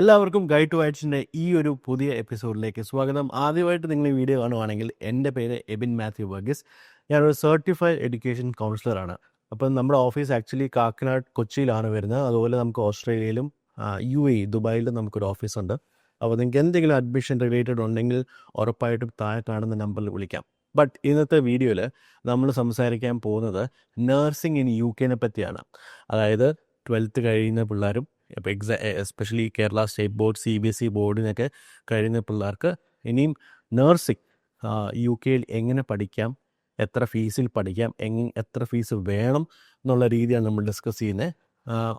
എല്ലാവർക്കും guide to വൈറ്റ്സിന്റെ ഈ ഒരു പുതിയ എപ്പിസോഡിലേക്ക് സ്വാഗതം. ആദ്യമായിട്ട് നിങ്ങൾ ഈ വീഡിയോ കാണുവാണെങ്കിൽ എന്റെ പേര് എബിൻ മാത്യു വർഗീസ്. ഞാനൊരു സർട്ടിഫൈഡ് എഡ്യൂക്കേഷൻ കൗൺസിലറാണ് അപ്പം നമ്മുടെ ഓഫീസ് ആക്ച്വലി കാക്കനാട് കൊച്ചിയിലാണ് വരുന്നത്. അതുപോലെ നമുക്ക് ഓസ്ട്രേലിയയിലും യു എ ദുബായിലും നമുക്കൊരു ഓഫീസുണ്ട് അപ്പോൾ നിങ്ങൾക്ക് എന്തെങ്കിലും അഡ്മിഷൻ റിലേറ്റഡ് ഉണ്ടെങ്കിൽ ഉറപ്പായിട്ടും താഴെ കാണുന്ന നമ്പറിൽ വിളിക്കാം. ബട്ട് ഇന്നത്തെ വീഡിയോയിൽ നമ്മൾ സംസാരിക്കാൻ പോകുന്നത് നഴ്സിംഗ് ഇൻ യു കെനെ പറ്റിയാണ്. അതായത് ട്വൽത്ത് കഴിയുന്ന പിള്ളേരും ഇപ്പോൾ എക്സാ especially Kerala state board C B S E ബോർഡിനൊക്കെ കഴിയുന്ന പിള്ളേർക്ക് ഇനിയും നേഴ്സിംഗ് യു കെയിൽ എങ്ങനെ പഠിക്കാം എത്ര ഫീസിൽ പഠിക്കാം എങ് എത്ര ഫീസ് വേണം എന്നുള്ള രീതിയാണ് നമ്മൾ ഡിസ്കസ് ചെയ്യുന്നത്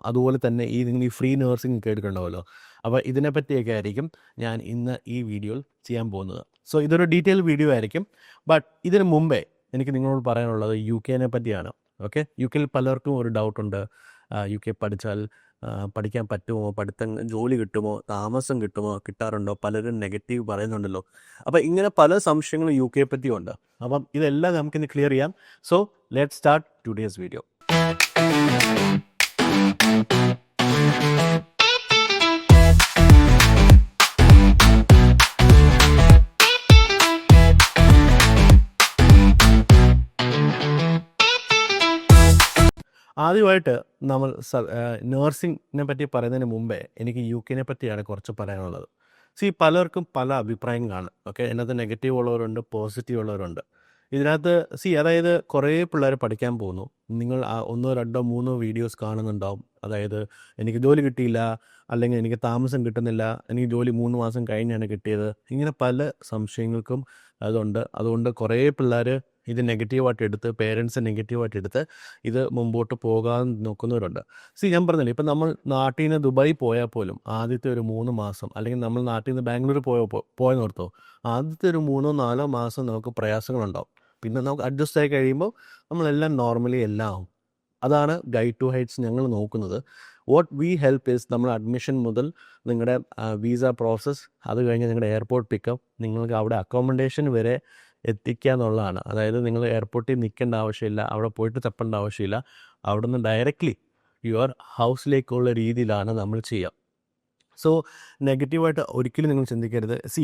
അതുപോലെ തന്നെ ഈ നിങ്ങൾ ഈ ഫ്രീ നഴ്സിംഗ് കേട്ടിട്ടുണ്ടാവുമല്ലോ അപ്പോൾ ഇതിനെപ്പറ്റിയൊക്കെ ആയിരിക്കും ഞാൻ ഇന്ന് ഈ വീഡിയോയിൽ ചെയ്യാൻ പോകുന്നത്. സോ ഇതൊരു ഡീറ്റെയിൽ വീഡിയോ ആയിരിക്കും. ബട്ട് ഇതിന് മുമ്പേ എനിക്ക് നിങ്ങളോട് പറയാനുള്ളത് യു കെനെ പറ്റിയാണ്. ഓക്കെ? യു കെയിൽ പലർക്കും ഒരു ഡൗട്ടുണ്ട്. യു കെ പഠിച്ചാൽ പഠിക്കാൻ പറ്റുമോ? പഠിത്തം ജോലി കിട്ടുമോ? താമസം കിട്ടുമോ? കിട്ടാറുണ്ടോ? പലരും നെഗറ്റീവ് പറയുന്നുണ്ടല്ലോ. അപ്പോൾ ഇങ്ങനെ പല സംശയങ്ങളും യു കെയെ പറ്റിയുണ്ട് അപ്പം ഇതെല്ലാം നമുക്കിന്ന് ക്ലിയർ ചെയ്യാം. So let start today's video ആദ്യമായിട്ട് നമ്മൾ നേഴ്സിങ്ങിനെ പറ്റി പറയുന്നതിന് മുമ്പേ എനിക്ക് യു കെനെ പറ്റിയാണ് കുറച്ച് പറയാനുള്ളത്. സി പലർക്കും പല അഭിപ്രായം കാണും ഓക്കെ ഇതിനകത്ത് നെഗറ്റീവ് ഉള്ളവരുണ്ട് പോസിറ്റീവ് ഉള്ളവരുണ്ട്. ഇതിനകത്ത് സി അതായത് കുറേ പിള്ളേർ പഠിക്കാൻ പോകുന്നു. നിങ്ങൾ ഒന്നോ രണ്ടോ മൂന്നോ വീഡിയോസ് കാണുന്നുണ്ടാവും. അതായത് എനിക്ക് ജോലി കിട്ടിയില്ല അല്ലെങ്കിൽ എനിക്ക് താമസം കിട്ടുന്നില്ല എനിക്ക് ജോലി മൂന്ന് മാസം കഴിഞ്ഞാണ് കിട്ടിയത്. ഇങ്ങനെ പല സംശയങ്ങൾക്കും അതുണ്ട്. അതുകൊണ്ട് കുറേ പിള്ളേർ ഇത് നെഗറ്റീവായിട്ട് എടുത്ത് പേരൻസ് നെഗറ്റീവായിട്ട് എടുത്ത് ഇത് മുമ്പോട്ട് പോകാൻ നോക്കുന്നവരുണ്ട്. സി ഞാൻ പറഞ്ഞില്ലേ ഇപ്പം നമ്മൾ നാട്ടിൽ നിന്ന് ദുബായി പോയാൽ പോലും ആദ്യത്തെ ഒരു മൂന്ന് മാസം അല്ലെങ്കിൽ നമ്മൾ നാട്ടിൽ നിന്ന് ബാംഗ്ലൂർ പോയ പോയെന്നോർത്തോ ആദ്യത്തെ ഒരു മൂന്നോ നാലോ മാസം നമുക്ക് പ്രയാസങ്ങളുണ്ടാവും. പിന്നെ നമുക്ക് അഡ്ജസ്റ്റ് ആയി കഴിയുമ്പോൾ നമ്മളെല്ലാം നോർമലി എല്ലാം ആവും. അതാണ് ഗൈഡ് ടു ഹൈറ്റ്സ് ഞങ്ങൾ നോക്കുന്നത്. വാട്ട് വി ഹെൽപ്പ് ഇസ് നമ്മൾ അഡ്മിഷൻ മുതൽ നിങ്ങളുടെ വിസ പ്രോസസ്സ് അത് കഴിഞ്ഞ് നിങ്ങളുടെ എയർപോർട്ട് പിക്കപ്പ് നിങ്ങൾക്ക് അവിടെ അക്കോമഡേഷൻ വരെ എത്തിക്കുക എന്നുള്ളതാണ് അതായത് നിങ്ങൾ എയർപോർട്ടിൽ നിൽക്കേണ്ട ആവശ്യമില്ല അവിടെ പോയിട്ട് തപ്പേണ്ട ആവശ്യമില്ല. അവിടെ നിന്ന് ഡയറക്റ്റ്ലി യുവർ ഹൗസിലേക്കുള്ള രീതിയിലാണ് നമ്മൾ ചെയ്യുക. സോ നെഗറ്റീവായിട്ട് ഒരിക്കലും നിങ്ങൾ ചിന്തിക്കരുത്. സി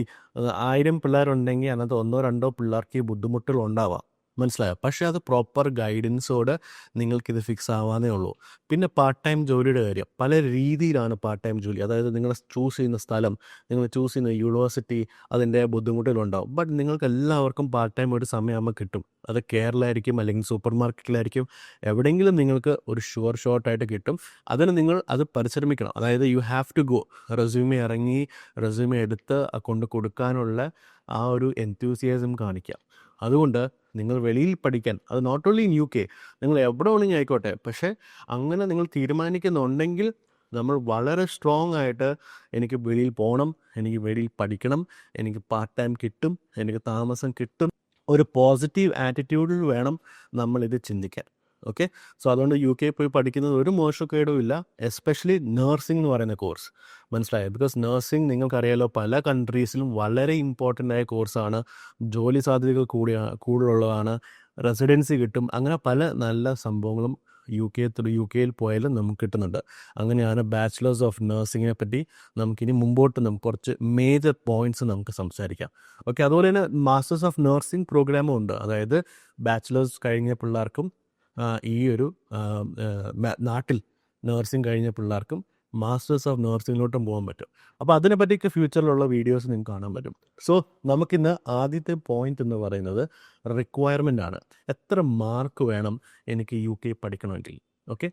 ആയിരം പിള്ളേരുണ്ടെങ്കിൽ അതിനകത്ത് ഒന്നോ രണ്ടോ പിള്ളേർക്ക് ബുദ്ധിമുട്ടുകൾ ഉണ്ടാവാം. മനസ്സിലായോ? പക്ഷേ അത് പ്രോപ്പർ ഗൈഡൻസോടെ നിങ്ങൾക്കിത് ഫിക്സ് ആവാന്നേ ഉള്ളൂ. പിന്നെ പാർട്ട് ടൈം ജോലിയുടെ കാര്യം. പല രീതിയിലാണ് പാർട്ട് ടൈം ജോലി. അതായത് നിങ്ങൾ ചൂസ് ചെയ്യുന്ന സ്ഥലം നിങ്ങൾ ചൂസ് ചെയ്യുന്ന യൂണിവേഴ്സിറ്റി അതിന്റെ ബുദ്ധിമുട്ടിലുണ്ടാവും ബട്ട് നിങ്ങൾക്ക് എല്ലാവർക്കും പാർട്ട് ടൈം ഒരു സമയമാകുമ്പോൾ കിട്ടും. അത് കേരളമായിരിക്കും അല്ലെങ്കിൽ സൂപ്പർ മാർക്കറ്റിലായിരിക്കും എവിടെയെങ്കിലും നിങ്ങൾക്ക് ഒരു ഷുവർ ഷോർട്ടായിട്ട് കിട്ടും. അതിന് നിങ്ങൾ അത് പരിശ്രമിക്കണം. അതായത് you have to go resume ഇറങ്ങി റെസ്യൂമെ എടുത്ത് കൊണ്ട് കൊടുക്കാനുള്ള ആ ഒരു എൻത്യൂസിയാസം കാണിക്കാം അതുകൊണ്ട് നിങ്ങൾ വെളിയിൽ പഠിക്കാൻ അത് not only in U K നിങ്ങൾ എവിടെ വേണമെങ്കിൽ ആയിക്കോട്ടെ. പക്ഷേ അങ്ങനെ നിങ്ങൾ തീരുമാനിക്കുന്നുണ്ടെങ്കിൽ നമ്മൾ വളരെ സ്ട്രോങ് ആയിട്ട് എനിക്ക് വെളിയിൽ പോകണം എനിക്ക് വെളിയിൽ പഠിക്കണം എനിക്ക് പാർട്ട് ടൈം കിട്ടും എനിക്ക് താമസം കിട്ടും. ഒരു പോസിറ്റീവ് ആറ്റിറ്റ്യൂഡിൽ വേണം നമ്മൾ ഇത് ചിന്തിക്കാൻ. ഓക്കെ? സോ അതുകൊണ്ട് യു കെ പോയി പഠിക്കുന്നത് ഒരു മോശക്കേടും ഇല്ല. എസ്പെഷ്യലി നേഴ്സിംഗ് എന്ന് പറയുന്ന കോഴ്സ്. മനസ്സിലായോ? ബിക്കോസ് നേഴ്സിംഗ് നിങ്ങൾക്കറിയാലോ പല കൺട്രീസിലും വളരെ ഇമ്പോർട്ടന്റ് ആയ കോഴ്സാണ്. ജോലി സാധ്യതകൾ കൂടിയ കൂടുതലുള്ളതാണ്. റെസിഡൻസി കിട്ടും. അങ്ങനെ പല നല്ല സംഭവങ്ങളും യു കെ യു കെയിൽ പോയാലും നമുക്ക് കിട്ടുന്നുണ്ട്. അങ്ങനെയാണ് ബാച്ചിലേഴ്സ് ഓഫ് നഴ്സിങ്ങിനെ പറ്റി നമുക്കിനി മുമ്പോട്ട് നമുക്ക് കുറച്ച് മേജർ പോയിന്റ്സ് നമുക്ക് സംസാരിക്കാം. ഓക്കെ? അതുപോലെ തന്നെ മാസ്റ്റേഴ്സ് ഓഫ് നഴ്സിംഗ് പ്രോഗ്രാമും ഉണ്ട്. അതായത് ബാച്ചിലേഴ്സ് കഴിഞ്ഞ പിള്ളേർക്കും ഈ ഒരു നാട്ടിൽ നഴ്സിംഗ് കഴിഞ്ഞ പിള്ളേർക്കും മാസ്റ്റേഴ്സ് ഓഫ് നഴ്സിംഗിലോട്ടും പോകാൻ പറ്റും. അപ്പോൾ അതിനെപ്പറ്റിയൊക്കെ ഫ്യൂച്ചറിലുള്ള വീഡിയോസ് നിങ്ങൾക്ക് കാണാൻ പറ്റും. സോ നമുക്കിന്ന് ആദ്യത്തെ പോയിന്റ് എന്ന് പറയുന്നത് റിക്വയർമെന്റ് ആണ്. എത്ര മാർക്ക് വേണം എനിക്ക് യു കെ പഠിക്കണമെങ്കിൽ ഓക്കെ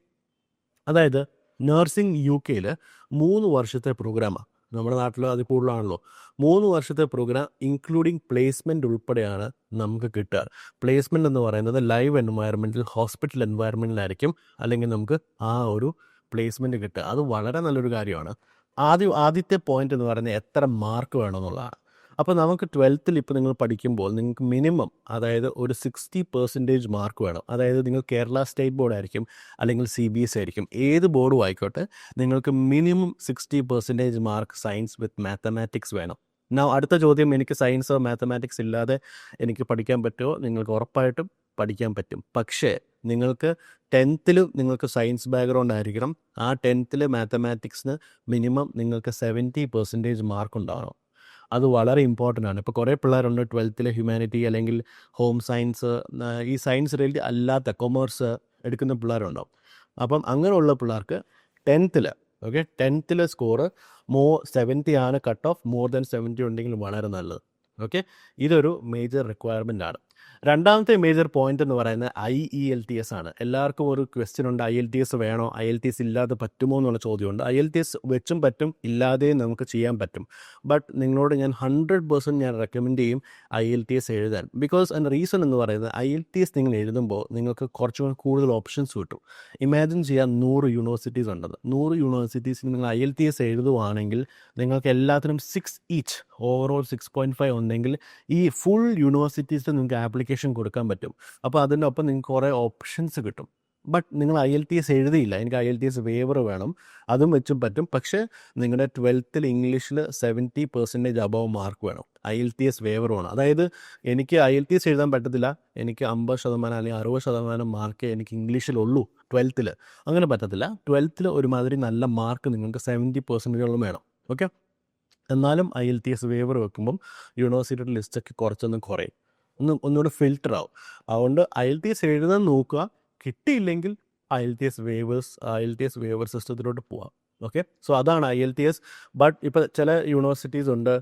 അതായത് നഴ്സിംഗ് യു കെയിൽ മൂന്ന് വർഷത്തെ പ്രോഗ്രാമാണ് നമ്മുടെ നാട്ടിൽ അത് കൂടുതലാണല്ലോ. മൂന്ന് വർഷത്തെ പ്രോഗ്രാം ഇൻക്ലൂഡിങ് പ്ലേസ്മെന്റ് ഉൾപ്പെടെയാണ് നമുക്ക് കിട്ടുക. പ്ലേസ്മെന്റ് എന്ന് പറയുന്നത് ലൈവ് എൻവയറമെന്റിൽ ഹോസ്പിറ്റൽ എൻവയറമെന്റിലായിരിക്കും അല്ലെങ്കിൽ നമുക്ക് ആ ഒരു പ്ലേസ്മെന്റ് കിട്ടുക. അത് വളരെ നല്ലൊരു കാര്യമാണ്. ആദ്യം ആദ്യത്തെ പോയിന്റ് എന്ന് പറയുന്നത് എത്ര മാർക്ക് വേണമെന്നുള്ളതാണ് അപ്പോൾ നമുക്ക് ട്വൽത്തിൽ ഇപ്പോൾ നിങ്ങൾ പഠിക്കുമ്പോൾ നിങ്ങൾക്ക് മിനിമം അതായത് ഒരു സിക്സ്റ്റി പെർസെന്റേജ് മാർക്ക് വേണം. അതായത് നിങ്ങൾ കേരള സ്റ്റേറ്റ് ബോർഡ് ആയിരിക്കും അല്ലെങ്കിൽ സി ബി എസ് ആയിരിക്കും. ഏത് ബോർഡും ആയിക്കോട്ടെ നിങ്ങൾക്ക് minimum sixty percentage mark science with mathematics വേണം. നാ അടുത്ത ചോദ്യം എനിക്ക് സയൻസോ മാത്തമാറ്റിക്സ് ഇല്ലാതെ എനിക്ക് പഠിക്കാൻ പറ്റുമോ? നിങ്ങൾക്ക് ഉറപ്പായിട്ടും പഠിക്കാൻ പറ്റും. പക്ഷേ നിങ്ങൾക്ക് ടെൻത്തിലും നിങ്ങൾക്ക് സയൻസ് ബാക്ക്ഗ്രൗണ്ട് ആയിരിക്കണം. ആ ടെൻത്തിൽ മാത്തമാറ്റിക്സിന് മിനിമം നിങ്ങൾക്ക് സെവന്റി പെർസെന്റേജ് മാർക്ക് ഉണ്ടാവണം. അത് വളരെ ഇമ്പോർട്ടന്റ് ആണ്. ഇപ്പോൾ കുറേ പിള്ളേരുണ്ട് ട്വൽത്തിലെ ഹ്യൂമാനിറ്റി അല്ലെങ്കിൽ ഹോം സയൻസ് ഈ സയൻസ് റിലേറ്റഡ് അല്ലാത്ത കൊമേഴ്സ് എടുക്കുന്ന പിള്ളേരുണ്ടാവും. അപ്പം അങ്ങനെയുള്ള പിള്ളേർക്ക് ടെൻത്തിൽ ഓക്കെ ടെൻത്തിലെ സ്കോറ് മോ സെവന്റി ആണ് cut off more than seventy ഉണ്ടെങ്കിൽ വളരെ നല്ലത് ഓക്കെ ഇതൊരു മേജർ റിക്വയർമെന്റ് ആണ്. രണ്ടാമത്തെ മേജർ പോയിന്റ് എന്ന് പറയുന്നത് I E L T S ആണ്. എല്ലാവർക്കും ഒരു ക്വസ്റ്റ്യൻ ഉണ്ട്. ഐ എൽ ടി എസ് വേണോ? ഐ എൽ ടി എസ് ഇല്ലാതെ പറ്റുമോ എന്നുള്ള ചോദ്യമുണ്ട്. ഐ എൽ ടി എസ് വെച്ചും പറ്റും ഇല്ലാതെയും നമുക്ക് ചെയ്യാൻ പറ്റും. ബട്ട് നിങ്ങളോട് ഞാൻ ഹൺഡ്രഡ് പേഴ്സന്റ് ഞാൻ റെക്കമെൻഡ് ചെയ്യും ഐ എൽ ടി എസ് എഴുതാൻ. ബിക്കോസ് അതിന്റെ റീസൺ എന്ന് പറയുന്നത് ഐ എൽ ടി എസ് നിങ്ങൾ എഴുതുമ്പോൾ നിങ്ങൾക്ക് കുറച്ചുകൂടി കൂടുതൽ ഓപ്ഷൻസ് കിട്ടും. ഇമാജിൻ ചെയ്യാൻ നൂറ് യൂണിവേഴ്സിറ്റീസ് ഉണ്ടെന്ന്. നൂറ് യൂണിവേഴ്സിറ്റീസിൽ നിങ്ങൾ ഐ എൽ ടി എസ് എഴുതുവാണെങ്കിൽ നിങ്ങൾക്ക് എല്ലാത്തിനും six each overall six point five ഉണ്ടെങ്കിൽ ഈ ഫുൾ യൂണിവേഴ്സിറ്റീസിൽ നിങ്ങൾക്ക് ആപ്ലിക്കേഷൻ കൊടുക്കാൻ പറ്റും. അപ്പോൾ അതിനൊപ്പം നിങ്ങൾക്ക് കുറേ ഓപ്ഷൻസ് കിട്ടും. ബട്ട് നിങ്ങൾ ഐ എൽ ടി എസ് എഴുതിയില്ല. എനിക്ക് I L T S waiver വേണം. അതും വെച്ചും പറ്റും. പക്ഷേ നിങ്ങളുടെ ട്വൽത്തിൽ ഇംഗ്ലീഷിൽ സെവന്റി പെർസെന്റേജ് അബവ് മാർക്ക് വേണം. I L T S waiver വേണം. അതായത് എനിക്ക് ഐ എൽ ടി എസ് എഴുതാൻ പറ്റത്തില്ല. എനിക്ക് അമ്പത് ശതമാനം അല്ലെങ്കിൽ അറുപത് ശതമാനം മാർക്ക് എനിക്ക് ഇംഗ്ലീഷിലുള്ളൂ ട്വൽത്തിൽ അങ്ങനെ പറ്റത്തില്ല. ട്വൽത്തിൽ ഒരുമാതിരി നല്ല മാർക്ക് നിങ്ങൾക്ക് സെവന്റി പെർസെന്റേജോളം വേണം. ഓക്കെ എന്നാലും I L T S waiver വെക്കുമ്പം യൂണിവേഴ്സിറ്റിയുടെ ലിസ്റ്റൊക്കെ കുറച്ചൊന്നും കുറയും. ഒന്ന് ഒന്നുകൂടെ ഫിൽറ്റർ ആവും. അതുകൊണ്ട് ഐ ടി എസ് എഴുതാൻ നോക്കുക. കിട്ടിയില്ലെങ്കിൽ I L T S waivers I L T S waiver സിസ്റ്റത്തിലോട്ട് പോവാം. ഓക്കെ സോ അതാണ് I L T S but ഇപ്പോൾ ചില യൂണിവേഴ്സിറ്റീസ് ഉണ്ട്.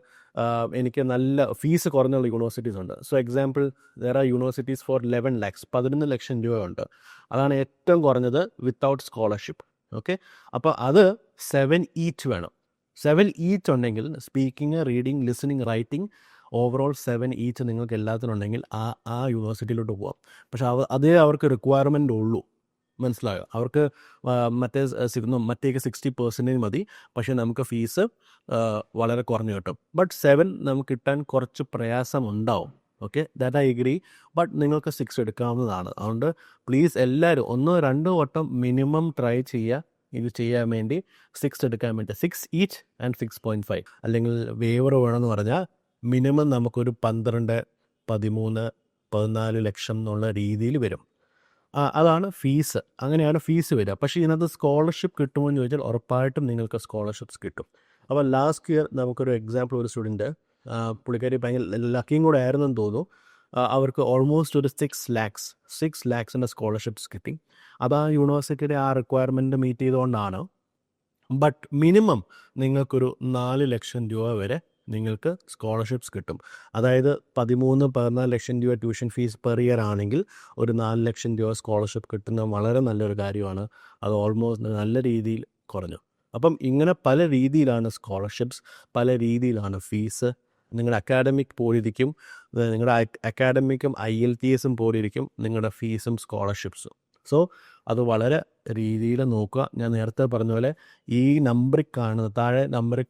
എനിക്ക് നല്ല ഫീസ് കുറഞ്ഞുള്ള യൂണിവേഴ്സിറ്റീസ് ഉണ്ട്. സോ എക്സാമ്പിൾ വേറെ യൂണിവേഴ്സിറ്റീസ് ഫോർ ലെവൻ ലാക്സ് പതിനൊന്ന് ലക്ഷം രൂപയുണ്ട്. അതാണ് ഏറ്റവും കുറഞ്ഞത് വിത്തൗട്ട് സ്കോളർഷിപ്പ് ഓക്കെ അപ്പോൾ അത് സെവൻ ഈറ്റ് വേണം. സെവൻ ഈറ്റ് ഉണ്ടെങ്കിൽ speaking reading listening writing overall seven each നിങ്ങൾക്ക് എല്ലാത്തിനും ഉണ്ടെങ്കിൽ ആ ആ യൂണിവേഴ്സിറ്റിയിലോട്ട് പോവാം. പക്ഷേ അവ അതേ അവർക്ക് റിക്വയർമെന്റ് ഉള്ളൂ. മനസ്സിലായോ? അവർക്ക് മറ്റേ മറ്റേക്ക് സിക്സ്റ്റി പെർസെന്റേജ് മതി. പക്ഷേ നമുക്ക് ഫീസ് വളരെ കുറഞ്ഞു കിട്ടും. ബട്ട് സെവൻ നമുക്ക് കിട്ടാൻ കുറച്ച് പ്രയാസം ഉണ്ടാവും okay that I agree but നിങ്ങൾക്ക് സിക്സ് എടുക്കാവുന്നതാണ്. അതുകൊണ്ട് പ്ലീസ് എല്ലാവരും ഒന്നോ രണ്ടോ വട്ടം മിനിമം ട്രൈ ചെയ്യുക ഇത് ചെയ്യാൻ വേണ്ടി സിക്സ് എടുക്കാൻ വേണ്ടി. Six each and six point five അല്ലെങ്കിൽ വേവർ വേണമെന്ന് പറഞ്ഞാൽ മിനിമം നമുക്കൊരു പന്ത്രണ്ട് പതിമൂന്ന് പതിനാല് ലക്ഷം എന്നുള്ള രീതിയിൽ വരും. അതാണ് ഫീസ്. അങ്ങനെയാണ് ഫീസ് വരിക. പക്ഷേ ഇതിനകത്ത് സ്കോളർഷിപ്പ് കിട്ടുമോ എന്ന് ചോദിച്ചാൽ ഉറപ്പായിട്ടും നിങ്ങൾക്ക് സ്കോളർഷിപ്സ് കിട്ടും. അപ്പോൾ ലാസ്റ്റ് ഇയർ നമുക്കൊരു എക്സാമ്പിൾ ഒരു സ്റ്റുഡന്റ് പുള്ളിക്കാരി ഭയങ്കര ലക്കിയും കൂടെ ആയിരുന്നെന്ന് തോന്നുന്നു. അവർക്ക് ഓൾമോസ്റ്റ് ഒരു സിക്സ് ലാക്സ് സിക്സ് ലാക്സിന്റെ സ്കോളർഷിപ്സ് കിട്ടി. അത് ആ യൂണിവേഴ്സിറ്റിയുടെ ആ റിക്വയർമെന്റ് മീറ്റ് ചെയ്തുകൊണ്ടാണ്. ബട്ട് മിനിമം നിങ്ങൾക്കൊരു നാല് ലക്ഷം രൂപ വരെ നിങ്ങൾക്ക് സ്കോളർഷിപ്സ് കിട്ടും. അതായത് പതിമൂന്ന് പതിനാല് ലക്ഷം രൂപ ട്യൂഷൻ ഫീസ് പെർ ഇയർ ആണെങ്കിൽ ഒരു നാല് ലക്ഷം രൂപ സ്കോളർഷിപ്പ് കിട്ടുന്ന വളരെ നല്ലൊരു കാര്യമാണ്. അത് ഓൾമോസ്റ്റ് നല്ല രീതിയിൽ കുറഞ്ഞു. അപ്പം ഇങ്ങനെ പല രീതിയിലാണ് സ്കോളർഷിപ്സ് പല രീതിയിലാണ് ഫീസ്. നിങ്ങളുടെ അക്കാഡമിക് പോലിരിക്കും. നിങ്ങളുടെ അക്കാഡമിക്കും ഐ എൽ ടി എസും പോലിരിക്കും നിങ്ങളുടെ ഫീസും സ്കോളർഷിപ്സും സോ അത് വളരെ രീതിയിൽ നോക്കുക. ഞാൻ നേരത്തെ പറഞ്ഞ പോലെ ഈ നമ്പറിൽ കാണുന്ന താഴെ നമ്പറിൽ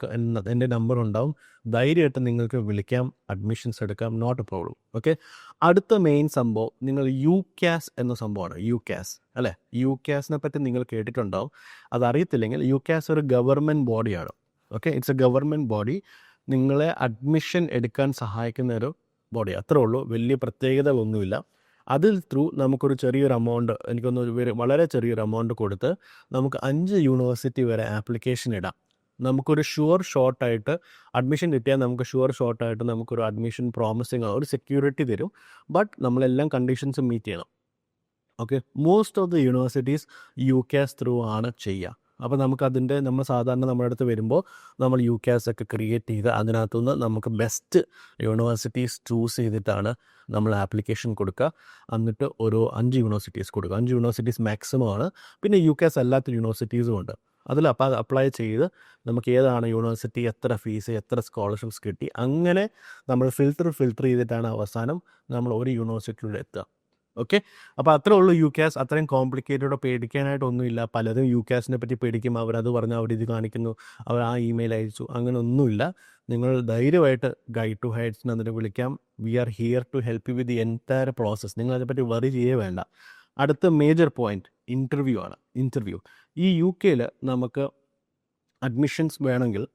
എന്റെ നമ്പർ ഉണ്ടാവും ധൈര്യമായിട്ട് നിങ്ങൾക്ക് വിളിക്കാം അഡ്മിഷൻസ് എടുക്കാം നോട്ട് എ പ്രോബ്ലം. ഓക്കെ? അടുത്ത മെയിൻ സംഭവം നിങ്ങൾ യു ക്യാസ് എന്ന സംഭവമാണ് യു ക്യാസ് അല്ലേ? യു ക്യാസിനെ പറ്റി നിങ്ങൾ കേട്ടിട്ടുണ്ടാവും. അതറിയത്തില്ലെങ്കിൽ യു ക്യാസ് ഒരു ഗവൺമെന്റ് ബോഡിയാണ് okay? It's a government body നിങ്ങളെ അഡ്മിഷൻ എടുക്കാൻ സഹായിക്കുന്ന ഒരു ബോഡി അത്രേ ഉള്ളൂ. വലിയ പ്രത്യേകത ഒന്നുമില്ല. അതിൽ ത്രൂ നമുക്കൊരു ചെറിയൊരു എമൗണ്ട് എനിക്കൊന്ന് വളരെ ചെറിയൊരു എമൗണ്ട് കൊടുത്ത് നമുക്ക് അഞ്ച് യൂണിവേഴ്സിറ്റി വരെ ആപ്ലിക്കേഷൻ ഇടാം. നമുക്കൊരു ഷുവർ ഷോർട്ടായിട്ട് അഡ്മിഷൻ കിട്ടിയാൽ നമുക്ക് ഷുവർ ഷോർട്ടായിട്ട് നമുക്കൊരു അഡ്മിഷൻ പ്രോമിസിങ് ഒരു സെക്യൂരിറ്റി തരും. ബട്ട് നമ്മളെല്ലാം കണ്ടീഷൻസ് മീറ്റ് ചെയ്യണം. Okay most of the universities U CAS through ആണ് ചെയ്യുക. അപ്പോൾ നമുക്കതിന്റെ നമ്മൾ സാധാരണ നമ്മുടെ അടുത്ത് വരുമ്പോൾ നമ്മൾ യു ക്യാസ് ഒക്കെ ക്രിയേറ്റ് ചെയ്ത് അതിനകത്തുനിന്ന് നമുക്ക് ബെസ്റ്റ് യൂണിവേഴ്സിറ്റീസ് ചൂസ് ചെയ്തിട്ടാണ് നമ്മൾ ആപ്ലിക്കേഷൻ കൊടുക്കുക. എന്നിട്ട് ഒരു അഞ്ച് യൂണിവേഴ്സിറ്റീസ് കൊടുക്കുക. അഞ്ച് യൂണിവേഴ്സിറ്റീസ് മാക്സിമം ആണ്. പിന്നെ യു ക്യാസ് അല്ലാത്ത യൂണിവേഴ്സിറ്റീസും ഉണ്ട്. അതിൽ അപ്പോൾ അപ്ലൈ ചെയ്ത് നമുക്ക് ഏതാണ് യൂണിവേഴ്സിറ്റി എത്ര ഫീസ് എത്ര സ്കോളർഷിപ്സ് കിട്ടി അങ്ങനെ നമ്മൾ ഫിൽറ്റർ ഫിൽറ്റർ ചെയ്തിട്ടാണ് അവസാനം നമ്മൾ ഒരു യൂണിവേഴ്സിറ്റിയിലൂടെ എത്തുക. ഓക്കെ? അപ്പോൾ അത്രേ ഉള്ളൂ യു ക്യാസ് അത്രയും കോംപ്ലിക്കേറ്റഡോ പേടിക്കാനായിട്ടൊന്നുമില്ല. പലരും യു ക്യാസിനെ പറ്റി പേടിക്കും. അവരത് പറഞ്ഞു അവർ ഇത് കാണിക്കുന്നു. അവർ ആ ഇമെയിൽ അയച്ചു. അങ്ങനെ ഒന്നുമില്ല. നിങ്ങൾ ധൈര്യമായിട്ട് ഗൈഡ് ടു ഹൈറ്റ്സിന് എന്നിട്ട് വിളിക്കാം. We are here to help you with the entire process നിങ്ങൾ അതിനെപ്പറ്റി വറി ചെയ്യേ വേണ്ട. അടുത്ത മേജർ പോയിന്റ് ഇന്റർവ്യൂ ആണ്. ഇന്റർവ്യൂ ഈ യു കെയിൽ നമുക്ക് അഡ്മിഷൻസ് വേണമെങ്കിൽ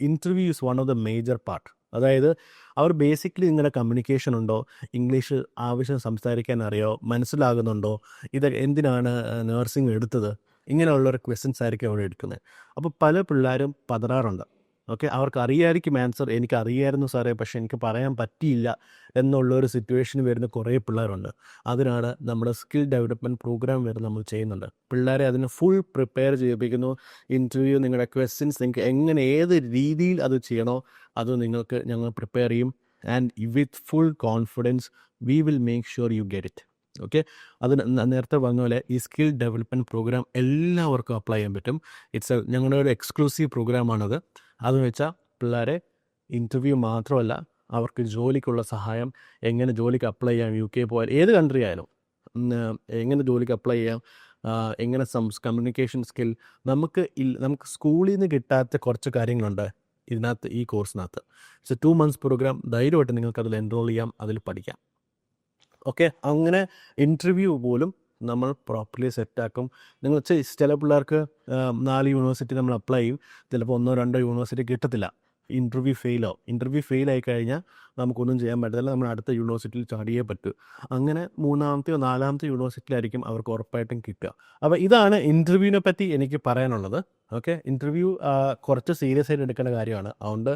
interview is one of the major part അതായത് അവർ ബേസിക്കലി നിങ്ങളുടെ കമ്മ്യൂണിക്കേഷൻ ഉണ്ടോ? ഇംഗ്ലീഷ് ആവശ്യം സംസാരിക്കാൻ അറിയോ? മനസ്സിലാകുന്നുണ്ടോ? ഇത് എന്തിനാണ് നേഴ്സിംഗ് എടുത്തത്? ഇങ്ങനെയുള്ളൊരു ക്വസ്റ്റ്യൻസ് ആയിരിക്കും അവിടെ എടുക്കുന്നത്. അപ്പോൾ പല പിള്ളേരും പതറാറുണ്ട്. ഓക്കെ? അവർക്ക് അറിയായിരിക്കും ആൻസർ. എനിക്ക് അറിയായിരുന്നു സാറേ പക്ഷേ എനിക്ക് പറയാൻ പറ്റിയില്ല എന്നുള്ളൊരു സിറ്റുവേഷൻ വരുന്ന കുറേ പിള്ളേരുണ്ട്. അതിനാണ് നമ്മുടെ സ്കിൽ ഡെവലപ്മെന്റ് പ്രോഗ്രാം വരെ നമ്മൾ ചെയ്യുന്നുണ്ട്. പിള്ളേരെ അതിന് ഫുൾ പ്രിപ്പയർ ചെയ്യിപ്പിക്കുന്നു. ഇന്റർവ്യൂ നിങ്ങളുടെ ക്വസ്റ്റ്യൻസ് നിങ്ങൾക്ക് എങ്ങനെ ഏത് രീതിയിൽ അത് ചെയ്യണോ അത് നിങ്ങൾക്ക് ഞങ്ങൾ പ്രിപ്പയർ ചെയ്യും. And with full confidence we will make sure you get it. Okay? അത് നേരത്തെ പറഞ്ഞ പോലെ ഈ സ്കിൽ ഡെവലപ്മെന്റ് പ്രോഗ്രാം എല്ലാവർക്കും അപ്ലൈ ചെയ്യാൻ പറ്റും. ഇറ്റ്സ് ഞങ്ങളുടെ ഒരു എക്സ്ക്ലൂസീവ് പ്രോഗ്രാമാണത്. അതെന്ന് വെച്ചാൽ പിള്ളേരെ ഇന്റർവ്യൂ മാത്രമല്ല അവർക്ക് ജോലിക്കുള്ള സഹായം എങ്ങനെ ജോലിക്ക് അപ്ലൈ ചെയ്യാം യു കെ പോയാൽ ഏത് കൺട്രി ആയാലും എങ്ങനെ ജോലിക്ക് അപ്ലൈ ചെയ്യാം എങ്ങനെ സംസ് കമ്മ്യൂണിക്കേഷൻ സ്കിൽ നമുക്ക് നമുക്ക് സ്കൂളിൽ നിന്ന് കിട്ടാത്ത കുറച്ച് കാര്യങ്ങളുണ്ട് ഇതിനകത്ത് ഈ കോഴ്സിനകത്ത്. സോ ടു മന്ത്സ് പ്രോഗ്രാം ധൈര്യമായിട്ട് നിങ്ങൾക്ക് അതിൽ എൻറോൾ ചെയ്യാം അതിൽ പഠിക്കാം. ഓക്കെ? അങ്ങനെ ഇന്റർവ്യൂ പോലും നമ്മൾ പ്രോപ്പർലി സെറ്റാക്കും നിങ്ങൾ ചില പിള്ളേർക്ക് നാല് യൂണിവേഴ്സിറ്റി നമ്മൾ അപ്ലൈ ചെയ്യും. ചിലപ്പോൾ ഒന്നോ രണ്ടോ യൂണിവേഴ്സിറ്റി കിട്ടത്തില്ല. ഇന്റർവ്യൂ ഫെയിലോ ഇന്റർവ്യൂ ഫെയിൽ ആയി കഴിഞ്ഞാൽ നമുക്കൊന്നും ചെയ്യാൻ പറ്റത്തില്ല. നമ്മൾ അടുത്ത യൂണിവേഴ്സിറ്റിയിൽ ചാടിയേ പറ്റൂ. അങ്ങനെ മൂന്നാമത്തെയോ നാലാമത്തെ യൂണിവേഴ്സിറ്റിയിലായിരിക്കും അവർക്ക് ഉറപ്പായിട്ടും കിട്ടുക. അപ്പോൾ ഇതാണ് ഇന്റർവ്യൂവിനെ പറ്റി എനിക്ക് പറയാനുള്ളത്. ഓക്കെ? ഇന്റർവ്യൂ കുറച്ച് സീരിയസ് ആയിട്ട് എടുക്കേണ്ട കാര്യമാണ്. അതുകൊണ്ട്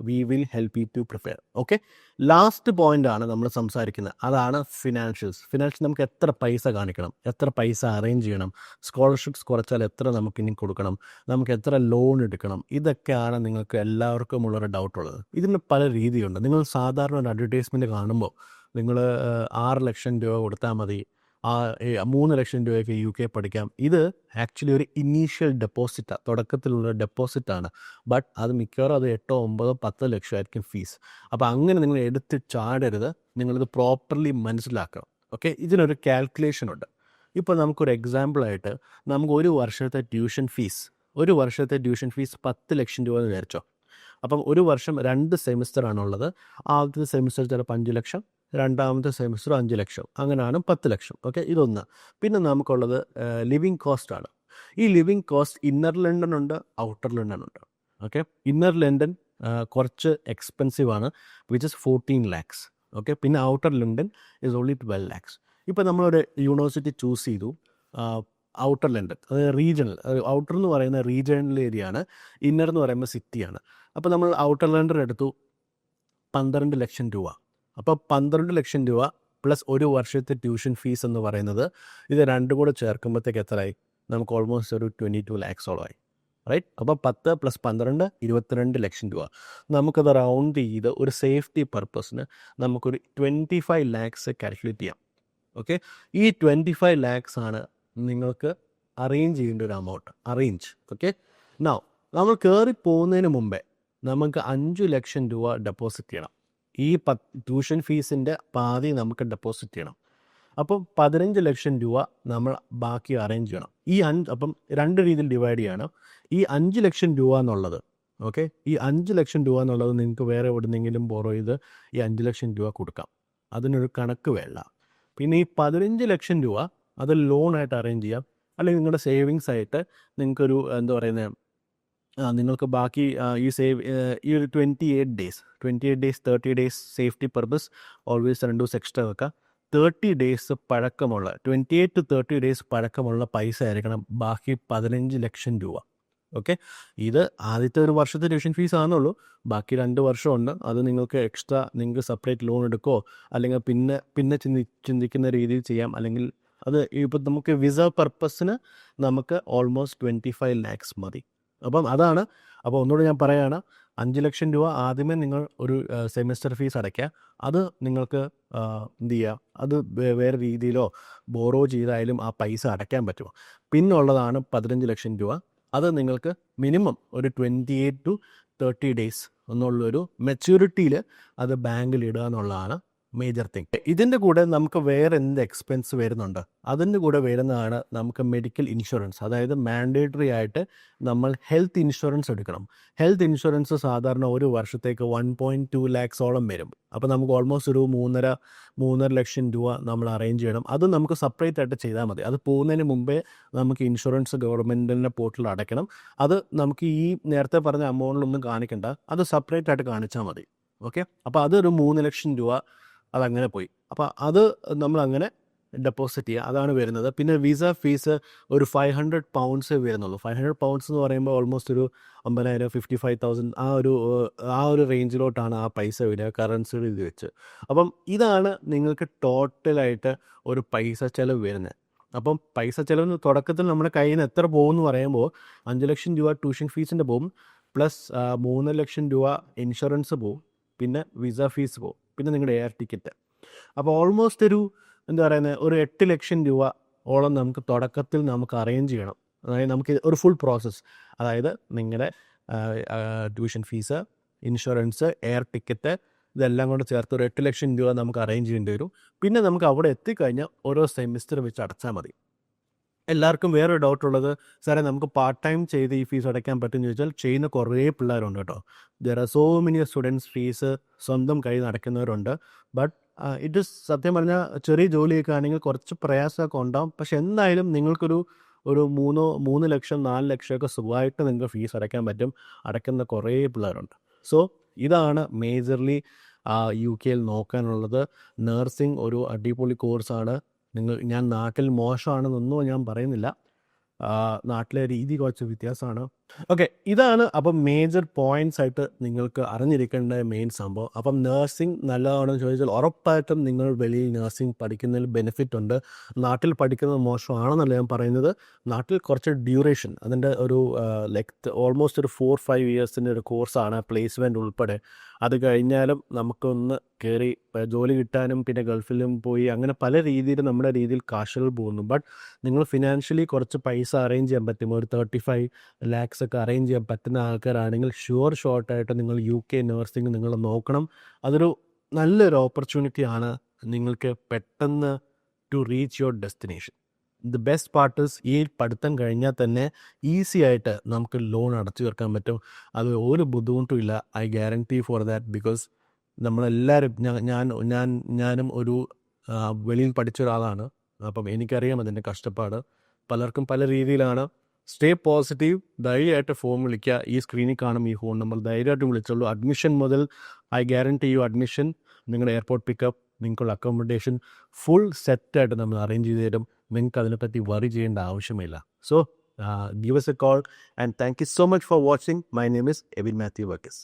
we will help you to prepare okay last point ആണ് നമ്മൾ സംസാരിക്കുന്നത്. അതാണ് ഫിനാൻഷ്യൽസ് ഫിനാൻഷ്യൽ നമുക്ക് എത്ര പൈസ കാണിക്കണം? എത്ര പൈസ അറേഞ്ച് ചെയ്യണം? സ്കോളർഷിപ്സ് കുറച്ചാൽ എത്ര നമുക്ക് ഇനി കൊടുക്കണം? നമുക്ക് എത്ര ലോൺ എടുക്കണം? ഇതൊക്കെയാണ് നിങ്ങൾക്ക് എല്ലാവർക്കും ഉള്ളൊരു ഡൗട്ട് ഉള്ളത്. ഇതിന് പല രീതിയുണ്ട്. നിങ്ങൾ സാധാരണ ഒരു അഡ്വർടൈസ്മെന്റ് കാണുമ്പോൾ നിങ്ങൾ ആറ് ലക്ഷം രൂപ കൊടുത്താൽ മതി. ആ മൂന്ന് ലക്ഷം രൂപയൊക്കെ യു കെ പഠിക്കാം. ഇത് ആക്ച്വലി ഒരു ഇനീഷ്യൽ ഡെപ്പോസിറ്റാണ് തുടക്കത്തിലുള്ള ഡെപ്പോസിറ്റാണ് ബട്ട് അത് മിക്കവാറും അത് എട്ടോ ഒമ്പതോ പത്തോ ലക്ഷം ആയിരിക്കും ഫീസ് അപ്പോൾ അങ്ങനെ നിങ്ങൾ എടുത്ത് ചാടരുത്. നിങ്ങളിത് പ്രോപ്പർലി മനസ്സിലാക്കണം. ഓക്കെ ഇതിനൊരു കാൽക്കുലേഷൻ ഉണ്ട്. ഇപ്പോൾ നമുക്കൊരു എക്സാമ്പിളായിട്ട് നമുക്ക് ഒരു വർഷത്തെ ട്യൂഷൻ ഫീസ് ഒരു വർഷത്തെ ട്യൂഷൻ ഫീസ് പത്ത് ലക്ഷം രൂപ എന്ന് വിചാരിച്ചോ? അപ്പം ഒരു വർഷം രണ്ട് സെമിസ്റ്റർ ആണുള്ളത്. ആദ്യത്തെ സെമിസ്റ്റർ ചിലപ്പോൾ അഞ്ച് ലക്ഷം രണ്ടാമത്തെ സെമിസ്റ്റർ അഞ്ച് ലക്ഷം. അങ്ങനെയാണ് പത്ത് ലക്ഷം. ഓക്കെ? ഇതൊന്ന്. പിന്നെ നമുക്കുള്ളത് ലിവിങ് കോസ്റ്റ് ആണ്. ഈ ലിവിങ് കോസ്റ്റ് ഇന്നർ ലണ്ടൻ ഉണ്ട് ഔട്ടർ ലണ്ടൻ ഉണ്ട്. ഓക്കെ? ഇന്നർ ലണ്ടൻ കുറച്ച് എക്സ്പെൻസീവ് ആണ് which is fourteen lakhs okay? പിന്നെ outer London is only twelve lakhs ഇപ്പോൾ നമ്മളൊരു യൂണിവേഴ്സിറ്റി ചൂസ് ചെയ്തു ഔട്ടർ ലണ്ടൻ അതായത് റീജിയണൽ ഔട്ടർ എന്ന് പറയുന്ന റീജിയണൽ ഏരിയ ആണ് ഇന്നർ എന്ന് പറയുമ്പോൾ സിറ്റിയാണ് അപ്പോൾ നമ്മൾ ഔട്ടർ ലണ്ടൻ എടുത്തു പന്ത്രണ്ട് ലക്ഷം രൂപ. അപ്പോൾ പന്ത്രണ്ട് ലക്ഷം രൂപ പ്ലസ് ഒരു വർഷത്തെ ട്യൂഷൻ ഫീസ് എന്ന് പറയുന്നത് ഇത് രണ്ടും കൂടെ ചേർക്കുമ്പോഴത്തേക്ക് എത്രയായി? നമുക്ക് ഓൾമോസ്റ്റ് ഒരു ട്വന്റി ടു ലാക്സോളമായി റൈറ്റ് അപ്പോൾ പത്ത് പ്ലസ് പന്ത്രണ്ട് ഇരുപത്തിരണ്ട് ലക്ഷം രൂപ. നമുക്കത് റൗണ്ട് ചെയ്ത് ഒരു സേഫ്റ്റി പർപ്പസിന് നമുക്കൊരു ട്വന്റി ഫൈവ് ലാക്സ് കാൽക്കുലേറ്റ് ചെയ്യാം. ഓക്കെ ഈ ട്വന്റി ഫൈവ് ലാക്സ് ആണ് നിങ്ങൾക്ക് അറേഞ്ച് ചെയ്യേണ്ട ഒരു എമൗണ്ട് അറേഞ്ച് ഓക്കെ നൗ നമ്മൾ കയറി പോകുന്നതിന് മുമ്പേ നമുക്ക് അഞ്ച് ലക്ഷം രൂപ ഡെപ്പോസിറ്റ് ചെയ്യണം. ഈ പ ട്യൂഷൻ ഫീസിന്റെ പാതി നമുക്ക് ഡെപ്പോസിറ്റ് ചെയ്യണം. അപ്പോൾ പതിനഞ്ച് ലക്ഷം രൂപ നമ്മൾ ബാക്കി അറേഞ്ച് ചെയ്യണം. ഈ അഞ്ച് അപ്പം രണ്ട് രീതിയിൽ ഡിവൈഡ് ചെയ്യണം. ഈ അഞ്ച് ലക്ഷം രൂപ എന്നുള്ളത് ഓക്കെ ഈ അഞ്ച് ലക്ഷം രൂപ എന്നുള്ളത് നിങ്ങൾക്ക് വേറെ എവിടുന്നെങ്കിലും ബോറോ ചെയ്ത് ഈ അഞ്ച് ലക്ഷം രൂപ കൊടുക്കാം. അതിനൊരു കണക്ക് വേണ്ട. പിന്നെ ഈ പതിനഞ്ച് ലക്ഷം രൂപ അത് ലോണായിട്ട് അറേഞ്ച് ചെയ്യാം. അല്ലെങ്കിൽ നിങ്ങളുടെ സേവിങ്സ് ആയിട്ട് നിങ്ങൾക്കൊരു എന്താ പറയുന്നത് നിങ്ങൾക്ക് ബാക്കി ഈ സേവ് ഈ ഒരു twenty eight days twenty eight days thirty days safety purpose always രണ്ട് ദിവസം എക്സ്ട്രാ വെക്കുക തേർട്ടി ഡേയ്സ് പഴക്കമുള്ള twenty eight to thirty days പഴക്കമുള്ള പൈസ ആയിരിക്കണം ബാക്കി പതിനഞ്ച് ലക്ഷം രൂപ. ഓക്കെ? ഇത് ആദ്യത്തെ ഒരു വർഷത്തെ ട്യൂഷൻ ഫീസ് ആണെന്നുള്ളൂ. ബാക്കി രണ്ട് വർഷമുണ്ട്. അത് നിങ്ങൾക്ക് എക്സ്ട്രാ നിങ്ങൾക്ക് സെപ്പറേറ്റ് ലോൺ എടുക്കോ അല്ലെങ്കിൽ പിന്നെ പിന്നെ ചിന്തി ചിന്തിക്കുന്ന രീതിയിൽ ചെയ്യാം. അല്ലെങ്കിൽ അത് ഇപ്പം നമുക്ക് വിസ പർപ്പസിന് നമുക്ക് ഓൾമോസ്റ്റ് ട്വന്റി ഫൈവ് ലാക്സ് മതി. അപ്പം അതാണ്. അപ്പോൾ ഒന്നുകൂടി ഞാൻ പറയുകയാണ് അഞ്ച് ലക്ഷം രൂപ ആദ്യമേ നിങ്ങൾ ഒരു സെമിസ്റ്റർ ഫീസ് അടയ്ക്കുക. അത് നിങ്ങൾക്ക് എന്ത് ചെയ്യുക? അത് വേറെ രീതിയിലോ ബോറോ ചെയ്തായാലും ആ പൈസ അടയ്ക്കാൻ പറ്റുമോ? പിന്നുള്ളതാണ് പതിനഞ്ച് ലക്ഷം രൂപ. അത് നിങ്ങൾക്ക് മിനിമം ഒരു twenty eight to thirty days എന്നുള്ളൊരു മെച്യൂരിറ്റിയിൽ അത് ബാങ്കിൽ ഇടുക എന്നുള്ളതാണ് മേജർ തിങ് ഇതിന്റെ കൂടെ നമുക്ക് വേറെ എന്ത് എക്സ്പെൻസ് വരുന്നുണ്ട്? അതിന്റെ കൂടെ വരുന്നതാണ് നമുക്ക് മെഡിക്കൽ ഇൻഷുറൻസ് അതായത് മാൻഡേറ്ററി ആയിട്ട് നമ്മൾ ഹെൽത്ത് ഇൻഷുറൻസ് എടുക്കണം. ഹെൽത്ത് ഇൻഷുറൻസ് സാധാരണ ഒരു വർഷത്തേക്ക് വൺ പോയിന്റ് ടു ലാക്സോളം വരും. അപ്പോൾ നമുക്ക് ഓൾമോസ്റ്റ് ഒരു മൂന്നര മൂന്നര ലക്ഷം രൂപ നമ്മൾ അറേഞ്ച് ചെയ്യണം. അത് നമുക്ക് സെപ്പറേറ്റ് ആയിട്ട് ചെയ്താൽ മതി. അത് പോകുന്നതിന് മുമ്പേ നമുക്ക് ഇൻഷുറൻസ് ഗവൺമെന്റിന്റെ പോർട്ടലിൽ അടയ്ക്കണം. അത് നമുക്ക് ഈ നേരത്തെ പറഞ്ഞ അമൗണ്ടിലൊന്നും കാണിക്കണ്ട. അത് സെപ്പറേറ്റ് ആയിട്ട് കാണിച്ചാൽ മതി. ഓക്കെ അപ്പോൾ അതൊരു മൂന്ന് ലക്ഷം രൂപ അതങ്ങനെ പോയി. അപ്പോൾ അത് നമ്മളങ്ങനെ ഡെപ്പോസിറ്റ് ചെയ്യുക അതാണ് വരുന്നത്. പിന്നെ വിസ ഫീസ് ഒരു ഫൈവ് ഹൺഡ്രഡ് പൗണ്ട്സ് വരുന്നുള്ളൂ. ഫൈവ് ഹൺഡ്രഡ് പൗണ്ട്സ് എന്ന് പറയുമ്പോൾ ഓൾമോസ്റ്റ് ഒരു അമ്പതിനായിരം ഫിഫ്റ്റി ഫൈവ് തൗസൻഡ് ആ ഒരു ആ ഒരു റേഞ്ചിലോട്ടാണ് ആ പൈസ വരിക കറൻസിയുടെ ഇത് വെച്ച്. അപ്പം ഇതാണ് നിങ്ങൾക്ക് ടോട്ടലായിട്ട് ഒരു പൈസ ചിലവ് വരുന്നത്. അപ്പം പൈസ ചിലവ് തുടക്കത്തിൽ നമ്മുടെ കയ്യിൽ നിന്ന് എത്ര പോകും എന്ന് പറയുമ്പോൾ അഞ്ച് ലക്ഷം രൂപ ട്യൂഷൻ ഫീസിന്റെ പോകും. പ്ലസ് മൂന്ന് ലക്ഷം രൂപ ഇൻഷുറൻസ് പോകും. പിന്നെ വിസ ഫീസ് പോകും. പിന്നെ നിങ്ങളുടെ എയർ ടിക്കറ്റ് അപ്പോൾ ഓൾമോസ്റ്റ് ഒരു എന്താ പറയുന്നത് ഒരു എട്ട് ലക്ഷം രൂപ ഓളം നമുക്ക് തുടക്കത്തിൽ നമുക്ക് അറേഞ്ച് ചെയ്യണം. അതായത് നമുക്ക് ഒരു ഫുൾ പ്രോസസ്സ് അതായത് നിങ്ങളുടെ tuition fees insurance air ticket ഇതെല്ലാം കൊണ്ട് ചേർത്ത് ഒരു എട്ട് ലക്ഷം രൂപ നമുക്ക് അറേഞ്ച് ചെയ്യേണ്ടി വരും. പിന്നെ നമുക്ക് അവിടെ എത്തിക്കഴിഞ്ഞാൽ ഓരോ സെമിസ്റ്റർ വെച്ച് അടച്ചാൽ മതി. എല്ലാവർക്കും വേറൊരു ഡൗട്ട് ഉള്ളത് സാറേ നമുക്ക് പാർട്ട് ടൈം ചെയ്ത് ഈ ഫീസ് അടയ്ക്കാൻ പറ്റുമെന്ന് ചോദിച്ചാൽ ചെയ്യുന്ന കുറേ പിള്ളേരുണ്ട് കേട്ടോ. There are so many students fees സ്വന്തം കൈ നടക്കുന്നവരുണ്ട്. ബട്ട് ഇറ്റ് ഇസ് സത്യം പറഞ്ഞാൽ ചെറിയ ജോലിയൊക്കെ ആണെങ്കിൽ കുറച്ച് പ്രയാസമൊക്കെ ഉണ്ടാവും. പക്ഷെ എന്തായാലും നിങ്ങൾക്കൊരു ഒരു മൂന്നോ മൂന്ന് ലക്ഷം നാല് ലക്ഷമൊക്കെ സുഖമായിട്ട് നിങ്ങൾക്ക് ഫീസ് അടയ്ക്കാൻ പറ്റും. അടയ്ക്കുന്ന കുറേ പിള്ളേരുണ്ട്. സോ ഇതാണ് മേജർലി യു കെയിൽ നോക്കാനുള്ളത്. നഴ്സിംഗ് ഒരു അടിപൊളി കോഴ്സാണ് നിങ്ങൾ ഞാൻ നാട്ടിൽ മോശമാണെന്നൊന്നും ഞാൻ പറയുന്നില്ല. നാട്ടിലെ രീതി കുറച്ച് വ്യത്യാസമാണ്. ഓക്കെ ഇതാണ് അപ്പം മേജർ പോയിന്റ്സ് ആയിട്ട് നിങ്ങൾക്ക് അറിഞ്ഞിരിക്കേണ്ട മെയിൻ സംഭവം. അപ്പം നഴ്സിംഗ് നല്ലതാണെന്ന് ചോദിച്ചാൽ ഉറപ്പായിട്ടും നിങ്ങൾ വെളിയിൽ നഴ്സിംഗ് പഠിക്കുന്നതിൽ ബെനിഫിറ്റ് ഉണ്ട്. നാട്ടിൽ പഠിക്കുന്നത് മോശമാണെന്നല്ല ഞാൻ പറയുന്നത്. നാട്ടിൽ കുറച്ച് ഡ്യൂറേഷൻ അതിന്റെ ഒരു ലെങ്ത് ഓൾമോസ്റ്റ് ഒരു ഫോർ ഫൈവ് ഇയേഴ്സിന്റെ ഒരു കോഴ്സാണ് പ്ലേസ്മെന്റ് ഉൾപ്പെടെ. അത് കഴിഞ്ഞാലും നമുക്കൊന്ന് കയറി ജോലി കിട്ടാനും പിന്നെ ഗൾഫിലും പോയി അങ്ങനെ പല രീതിയിൽ നമ്മുടെ രീതിയിൽ കാശുകൾ പോകുന്നു. ബട്ട് നിങ്ങൾ ഫിനാൻഷ്യലി കുറച്ച് പൈസ അറേഞ്ച് ചെയ്യാൻ പറ്റും. ഒരു തേർട്ടി ഫൈവ് ലാക്സ് ഒക്കെ അറേഞ്ച് ചെയ്യാൻ പറ്റുന്ന ആൾക്കാരാണെങ്കിൽ ഷുവർ ഷോർട്ടായിട്ട് നിങ്ങൾ യു കെ നഴ്സിംഗ് നിങ്ങൾ നോക്കണം. അതൊരു നല്ലൊരു ഓപ്പർച്യൂണിറ്റി ആണ് നിങ്ങൾക്ക് പെട്ടെന്ന് to reach your destination the best part ഈ പഠിത്തം കഴിഞ്ഞാൽ തന്നെ ഈസി ആയിട്ട് നമുക്ക് ലോൺ അടച്ചു തീർക്കാൻ പറ്റും. അത് ഒരു ബുദ്ധിമുട്ടും ഇല്ല. I guarantee for that because നമ്മളെല്ലാവരും ഞാൻ ഞാൻ ഞാനും ഒരു വെളിയിൽ പഠിച്ച ഒരാളാണ്. അപ്പം എനിക്കറിയാം അതിന്റെ കഷ്ടപ്പാട്. പലർക്കും പല രീതിയിലാണ്. സ്റ്റേ പോസിറ്റീവ് ധൈര്യമായിട്ട് ഫോൺ വിളിക്കുക. ഈ സ്ക്രീനിൽ കാണും ഈ ഫോൺ നമ്പർ ധൈര്യമായിട്ട് വിളിച്ചോളൂ അഡ്മിഷൻ മുതൽ ഐ ഗ്യാരണ്ടി യു അഡ്മിഷൻ നിങ്ങളുടെ എയർപോർട്ട് പിക്കപ്പ് നിങ്ങൾക്കുള്ള അക്കോമഡേഷൻ ഫുൾ സെറ്റായിട്ട് നമ്മൾ അറേഞ്ച് ചെയ്ത് തരും. നിങ്ങൾക്ക് അതിനെപ്പറ്റി വറി ചെയ്യേണ്ട ആവശ്യമില്ല. So give us a call and thank you so much for watching my name is Abin Mathew വർക്കസ്